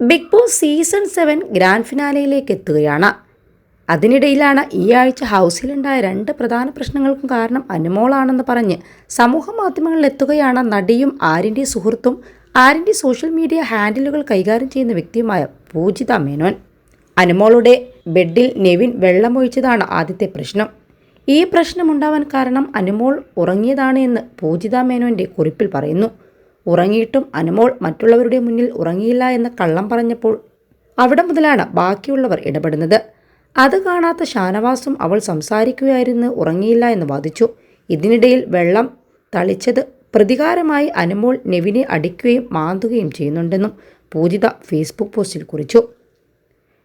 Bigg Boss season seven grand ഫിനാലയിലേക്ക് എത്തുകയാണ്. അതിനിടയിലാണ് ഈ ആഴ്ച ഹൗസിലുണ്ടായ രണ്ട് പ്രധാന പ്രശ്നങ്ങൾക്കും കാരണം അനുമോളാണെന്ന് പറഞ്ഞ് സമൂഹ മാധ്യമങ്ങളിൽ എത്തുകയാണ് നടിയും ആരിന്റെ സുഹൃത്തും. ആരിന്റെ സോഷ്യൽ മീഡിയ ഹാൻഡിലുകൾ കൈകാര്യം ചെയ്യുന്ന വ്യക്തിയുമായ പൂജിത മേനോൻ. അനുമോളുടെ ബെഡിൽ നെവിൻ വെള്ളമൊഴിച്ചതാണ് ആദ്യത്തെ പ്രശ്നം. ഈ പ്രശ്നമുണ്ടാവാൻ കാരണം അനുമോൾ ഉറങ്ങിയതാണ് എന്ന് പൂജിത മേനോന്റെ കുറിപ്പിൽ പറയുന്നു. ഉറങ്ങിയിട്ടും അനുമോൾ മറ്റുള്ളവരുടെ മുന്നിൽ ഉറങ്ങിയില്ല എന്ന് കള്ളം പറഞ്ഞപ്പോൾ അവിടെ മുതലാണ് ബാക്കിയുള്ളവർ ഇടപെടുന്നത്. അത് കാണാത്ത ഷാനവാസും അവൾ സംസാരിക്കുകയായിരുന്നു ഉറങ്ങിയില്ല എന്ന് വാദിച്ചു. ഇതിനിടയിൽ വെള്ളം തളിച്ചത് പ്രതികാരമായി അനുമോൾ നെവിനെ അടിക്കുകയും മാന്തുകയും ചെയ്യുന്നുണ്ടെന്നും പൂജിത ഫേസ്ബുക്ക് പോസ്റ്റിൽ കുറിച്ചു.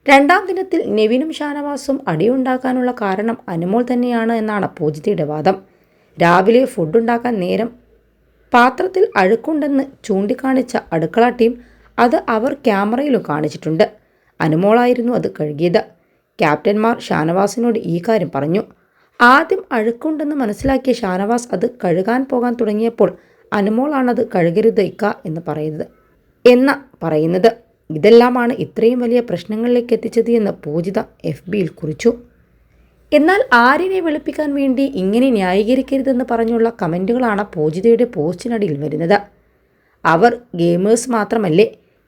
രണ്ടാം ദിനത്തിൽ നെവിനും ഷാനവാസും അടിയുണ്ടാക്കാനുള്ള കാരണം അനുമോൾ തന്നെയാണ് എന്നാണ് പൂജിതയുടെ വാദം. രാവിലെ ഫുഡ് ഉണ്ടാക്കാൻ നേരം പാത്രത്തിൽ അഴുക്കുണ്ടെന്ന് ചൂണ്ടിക്കാണിച്ച അടുക്കള ടീം അത് അവർ ക്യാമറയിലും കാണിച്ചിട്ടുണ്ട്. അനുമോളായിരുന്നു അത് കഴുകിയത്. ക്യാപ്റ്റന്മാർ ഷാനവാസിനോട് ഈ കാര്യം പറഞ്ഞു. ആദ്യം അഴുക്കുണ്ടെന്ന് മനസ്സിലാക്കിയ ഷാനവാസ് അത് കഴുകാൻ പോകാൻ തുടങ്ങിയപ്പോൾ അനുമോളാണത് കഴുകരുത് ഇക്ക എന്ന് പറയുന്നത്. എന്ന പറയുന്നത്. ഇതെല്ലാമാണ് ഇത്രയും വലിയ പ്രശ്നങ്ങളിലേക്ക് എത്തിച്ചത് എന്ന് പൂജിത എഫ് ബിയിൽ കുറിച്ചു. എന്നാൽ ആരിനെ വെളുപ്പിക്കാൻ വേണ്ടി ഇങ്ങനെ ന്യായീകരിക്കരുതെന്ന് പറഞ്ഞുള്ള കമന്റുകളാണ് പൂജിതയുടെ പോസ്റ്റിനടിയിൽ വരുന്നത്. അവർ ഗെയിമേഴ്സ് മാത്രമല്ലേ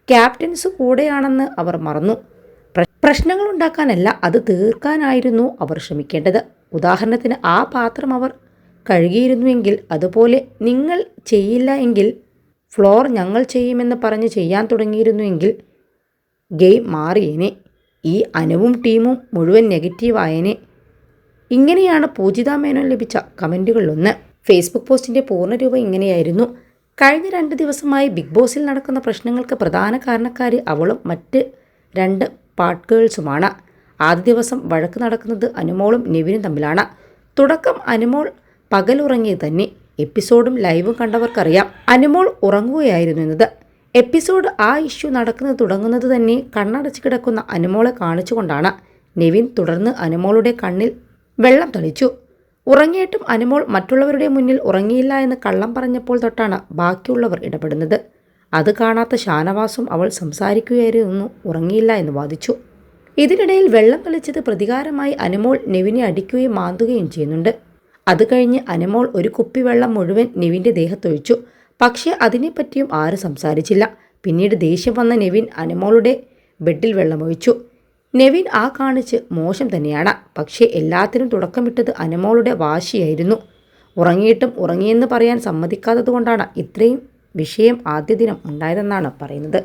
ക്യാപ്റ്റൻസ് കൂടെയാണെന്ന് അവർ മറന്നു. പ്രശ്നങ്ങളുണ്ടാക്കാനല്ല അത് തീർക്കാനായിരുന്നു അവർ ശ്രമിക്കേണ്ടത്. ഉദാഹരണത്തിന് ആ പാത്രം അവർ കഴുകിയിരുന്നുവെങ്കിൽ അതുപോലെ നിങ്ങൾ ചെയ്യില്ല എങ്കിൽ ഫ്ലോർ ഞങ്ങൾ ചെയ്യുമെന്ന് പറഞ്ഞ് ചെയ്യാൻ തുടങ്ങിയിരുന്നുവെങ്കിൽ ഗെയിം മാറിയേനെ. ഈ അനുവും ടീമും മുഴുവൻ നെഗറ്റീവായേനെ. ഇങ്ങനെയാണ് പൂജിത മേനോൻ ലഭിച്ച കമന്റുകളിലൊന്ന് ഫേസ്ബുക്ക് പോസ്റ്റിന്റെ പൂർണരൂപം ഇങ്ങനെയായിരുന്നു. കഴിഞ്ഞ രണ്ട് ദിവസമായി ബിഗ് ബോസിൽ നടക്കുന്ന പ്രശ്നങ്ങൾക്ക് പ്രധാന കാരണക്കാർ അവളും മറ്റ് രണ്ട് പാട്ട് ഗേൾസുമാണ്. ആദ്യ ദിവസം വഴക്ക് നടക്കുന്നത് അനുമോളും നിവിനും തമ്മിലാണ്. തുടക്കം അനുമോൾ പകലുറങ്ങിയത് തന്നെ. എപ്പിസോഡും ലൈവും കണ്ടവർക്കറിയാം. അനുമോൾ ഉറങ്ങുകയായിരുന്നു എന്നത്. എപ്പിസോഡ് ആ ഇഷ്യൂ നടക്കുന്നത് തുടങ്ങുന്നത് തന്നെ കണ്ണടച്ച് കിടക്കുന്ന അനുമോളെ കാണിച്ചുകൊണ്ടാണ്. നെവിൻ തുടർന്ന് അനുമോളുടെ കണ്ണിൽ വെള്ളം തെളിച്ചു. ഉറങ്ങിയിട്ടും അനുമോൾ മറ്റുള്ളവരുടെ മുന്നിൽ ഉറങ്ങിയില്ല എന്ന് കള്ളം പറഞ്ഞപ്പോൾ തൊട്ടാണ് ബാക്കിയുള്ളവർ ഇടപെടുന്നത്. അത് കാണാത്ത ഷാനവാസും അവൾ സംസാരിക്കുകയായിരുന്നു ഉറങ്ങിയില്ല എന്ന് വാദിച്ചു. ഇതിനിടയിൽ വെള്ളം തളിച്ചത് പ്രതികാരമായി അനുമോൾ നെവിനെ അടിക്കുകയും മാന്തുകയും ചെയ്യുന്നുണ്ട്. അത് കഴിഞ്ഞ് അനുമോൾ ഒരു കുപ്പി വെള്ളം മുഴുവൻ നെവിന്റെ ദേഹത്തൊഴിച്ചു. പക്ഷേ അതിനെപ്പറ്റിയും ആരും സംസാരിച്ചില്ല. പിന്നീട് ദേഷ്യം വന്ന നെവിൻ അനുമോളുടെ ബെഡിൽ വെള്ളമൊഴിച്ചു. നെവിൻ ആ കാണിച്ച് മോശം തന്നെയാണ്. പക്ഷേ എല്ലാത്തിനും തുടക്കമിട്ടത് അനമോളുടെ വാശിയായിരുന്നു. ഉറങ്ങിയിട്ടും ഉറങ്ങിയെന്ന് പറയാൻ സമ്മതിക്കാത്തതുകൊണ്ടാണ് ഇത്രയും വിഷയം ആദ്യ ദിനം ഉണ്ടായതെന്നാണ് പറയുന്നത്.